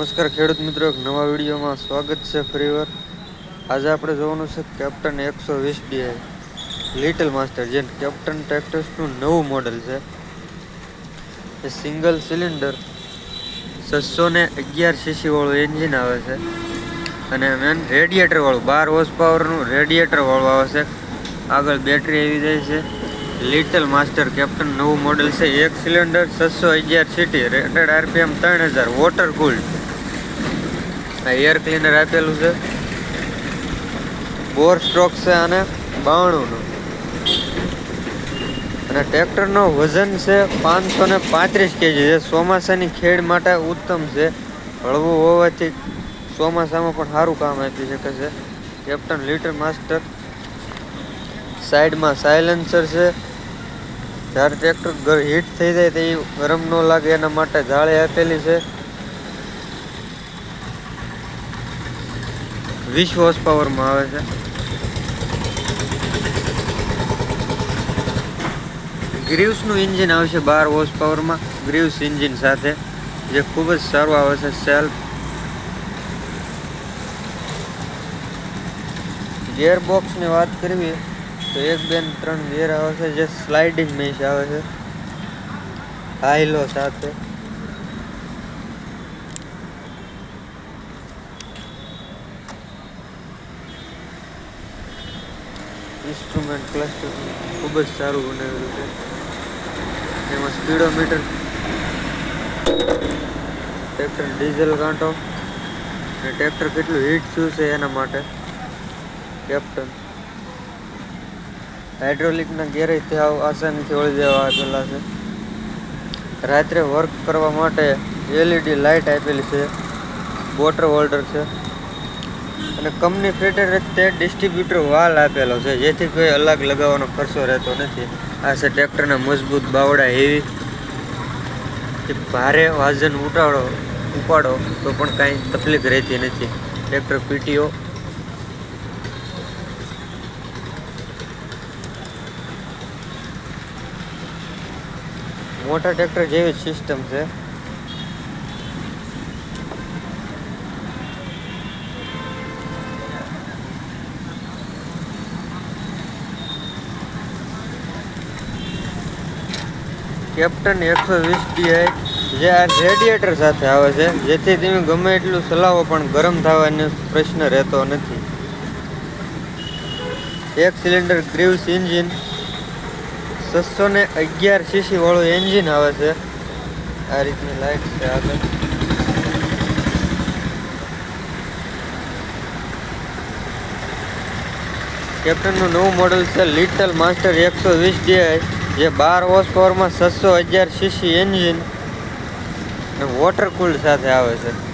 નમસ્કાર ખેડૂત મિત્રો, એક નવા વિડીયોમાં સ્વાગત છે ફરીવાર. આજે આપણે જોવાનું છે કેપ્ટન એકસો વીસ ડીઆઈ લિટલ માસ્ટર જે કેપ્ટન ટ્રેક્ટર્સનું નવું મોડલ છે. એ સિંગલ સિલિન્ડર છસો ને અગિયાર સીસીવાળું એન્જિન આવે છે. અને મેન રેડિએટરવાળું બાર હોર્સ પાવરનું રેડિએટરવાળું આવે છે. આગળ બેટરી આવી જાય છે. લિટલ માસ્ટર કેપ્ટન નવું મોડલ છે. એક સિલિન્ડર છસો અગિયાર સીટી હંડ્રેડ આરપીએમ ત્રણ હજાર વોટર કુલ આ એર ક્લીનર આપેલું છે. બોર સ્ટ્રોક છે અને બાણુંનું અને ટ્રેક્ટરનો વજન છે પાંચસો ને પાંત્રીસ કેજી જે ચોમાસાની ખેડ માટે ઉત્તમ છે. હળવું હોવાથી ચોમાસામાં પણ સારું કામ આપી શકે છે. કેપ્ટન લિટર માસ્ટર સાઈડમાં સાયલેન્સર છે. જ્યારે ટ્રેક્ટર હીટ થઈ જાય તો એ ગરમ ન લાગે, એના માટે જાળી આપેલી છે. વીસ હોર્સ પાવરમાં આવે છે. ગ્રીવ્સનું ઇન્જિન આવશે બાર હોર્સ પાવરમાં ગ્રીવ્સ ઇન્જિન સાથે, જે ખૂબ જ સારું આવે છે સેલ્ફ ગેરબોક્સની વાત કરવી તો એક બેન ત્રણ ગિયર આવે છે, જે સ્લાઇડિંગ મેચ આવે છે. હાઈલો સાથે. ઇન્સ્ટ્રુમેન્ટ ક્લસ્ટર ખૂબ જ સારું બનાવેલું છે. એમાં સ્પીડોમીટર ટ્રેક્ટર ડીઝલ કાંટો અને ટ્રેક્ટર કેટલું હીટ થયું છે એના માટે કેપ્ટન હાઇડ્રોલિકના ગેરેજથી આવ આસાનીથી ઓળી દેવા આપેલા છે. રાત્રે વર્ક કરવા માટે એલઈડી લાઇટ આપેલી છે. વોટર હોલ્ડર છે. અને કંપની ફિલ્ટર તે ડિસ્ટ્રીબ્યુટર વાલ આપેલો છે, જેથી કોઈ અલગ લગાવવાનો ખર્ચો રહેતો નથી. આ છે ટ્રેક્ટરના મજબૂત બાવડા હેવી ભારે વાજન ઉટાડો ઉપાડો તો પણ કાંઈ તકલીફ રહેતી નથી. Tractor PTO. મોટા ટ્રેક્ટર જેવી સિસ્ટમ છે. કેપ્ટન એકસો વીસ ડીઆઈ જે આ રેડિએટર સાથે આવે છે, જેથી તમે ગમે એટલું ચલાવો પણ ગરમ થવાનો પ્રશ્ન રહેતો નથી. એક સિલિન્ડર ગ્રીવ્સ એન્જિન, છસો ને અગિયાર સીસી વાળું એન્જિન આવે છે. આ રીતની લાઈટ છે આગળ. કેપ્ટનનું નવું મોડલ છે લિટલ માસ્ટર એકસો વીસ ડીઆઈ જે બાર હોર્સ પાવરમાં છસો હજાર સીસી એન્જિન વોટર કુલ સાથે આવે છે.